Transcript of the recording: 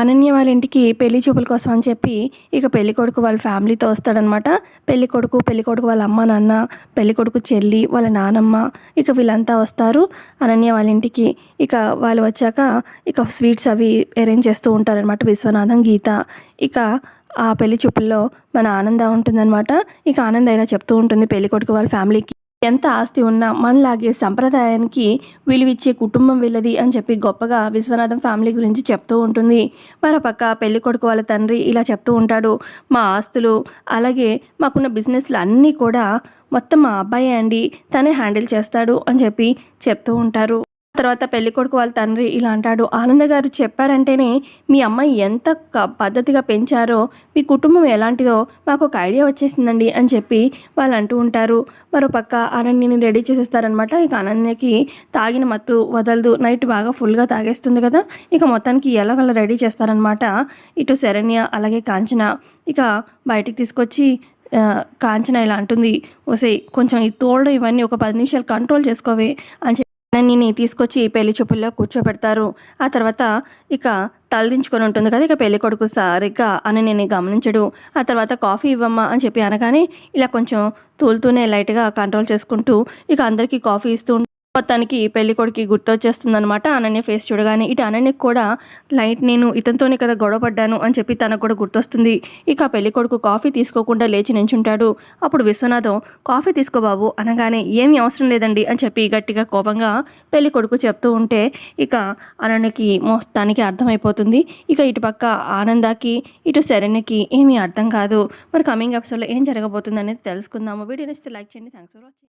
అనన్య వాళ్ళ ఇంటికి పెళ్ళి చూపుల కోసం అని చెప్పి ఇక పెళ్ళి కొడుకు వాళ్ళ ఫ్యామిలీతో వస్తాడనమాట. పెళ్ళి కొడుకు పెళ్ళి కొడుకు వాళ్ళ అమ్మ నాన్న పెళ్ళి కొడుకు చెల్లి వాళ్ళ నానమ్మ ఇక వీళ్ళంతా వస్తారు. అనన్య వాళ్ళ ఇంటికి ఇక వాళ్ళు వచ్చాక ఇక స్వీట్స్ అవి అరేంజ్ చేస్తూ ఉంటారనమాట విశ్వనాథం గీత. ఇక ఆ పెళ్ళి చూపుల్లో మన ఆనంద ఉంటుందన్నమాట ఇక ఆనంద ఇలా చెప్తూ ఉంటుంది పెళ్ళి కొడుకు వాళ్ళ ఫ్యామిలీకి. ఎంత ఆస్తి ఉన్నా మనలాగే సంప్రదాయానికి విలువిచ్చే కుటుంబం వీళ్ళది అని చెప్పి గొప్పగా విశ్వనాథం ఫ్యామిలీ గురించి చెప్తూ ఉంటుంది. మరోపక్క పెళ్ళి కొడుకు వాళ్ళ తండ్రి ఇలా చెప్తూ ఉంటాడు. మా ఆస్తులు అలాగే మాకున్న బిజినెస్లు అన్నీ కూడా మొత్తం మా అబ్బాయి అండి తనే హ్యాండిల్ చేస్తాడు అని చెప్పి చెప్తూ ఉంటారు. తర్వాత పెళ్ళి కొడుకు వాళ్ళ తండ్రి ఇలా అంటాడు. ఆనంద గారు చెప్పారంటేనే మీ అమ్మాయి ఎంత పద్ధతిగా పెంచారో మీ కుటుంబం ఎలాంటిదో మాకు ఒక ఐడియా వచ్చేసిందండి అని చెప్పి వాళ్ళు అంటూ ఉంటారు. మరో పక్క అనన్యని రెడీ చేసేస్తారనమాట ఇక ఆనందకి తాగిన మత్తు వదలదు. నైట్ బాగా ఫుల్గా తాగేస్తుంది కదా. ఇక మొత్తానికి ఎలాగలా రెడీ చేస్తారనమాట ఇటు శరణ్య అలాగే కాంచన. ఇక బయటికి తీసుకొచ్చి కాంచన ఇలా అంటుంది. ఓసే కొంచెం ఈ తోడు ఇవన్నీ ఒక పది నిమిషాలు కంట్రోల్ చేసుకోవే అని అనన్యని తీసుకొచ్చి పెళ్ళి చూపుల్లో కూర్చోబెడతారు. ఆ తర్వాత ఇక తలదించుకొని ఉంటుంది కదా ఇక పెళ్ళి కొడుకు సరిగ్గా అనన్యని గమనించడు. ఆ తర్వాత కాఫీ ఇవ్వమ్మా అని చెప్పి అనగానే ఇలా కొంచెం తూలుతూనే లైట్గా కంట్రోల్ చేసుకుంటూ ఇక అందరికీ కాఫీ ఇస్తూ మొత్తానికి పెళ్ళి కొడుకు గుర్తొచ్చేస్తుందనమాట అనన్య ఫేస్ చూడగానే. ఇటు అనన్యకు కూడా లైట్ నేను ఇతనితోనే కదా గొడవ పడ్డాను అని చెప్పి తనకు కూడా గుర్తొస్తుంది. ఇక పెళ్ళి కొడుకు కాఫీ తీసుకోకుండా లేచి నించుంటాడు. అప్పుడు విశ్వనాథం కాఫీ తీసుకో బాబు అనగానే ఏమీ అవసరం లేదండి అని చెప్పి గట్టిగా కోపంగా పెళ్ళి కొడుకు చెప్తూ ఉంటే ఇక అనన్యకి మోస్తానికి అర్థమైపోతుంది. ఇక ఇటు పక్క ఆనందాకి ఇటు శరణ్యకి ఏమీ అర్థం కాదు. మరి కమింగ్ ఎపిసోడ్లో ఏం జరగబోతుంది అనేది తెలుసుకుందాము. వీడియో నచ్చితే లైక్ చేయండి. Thanks for watching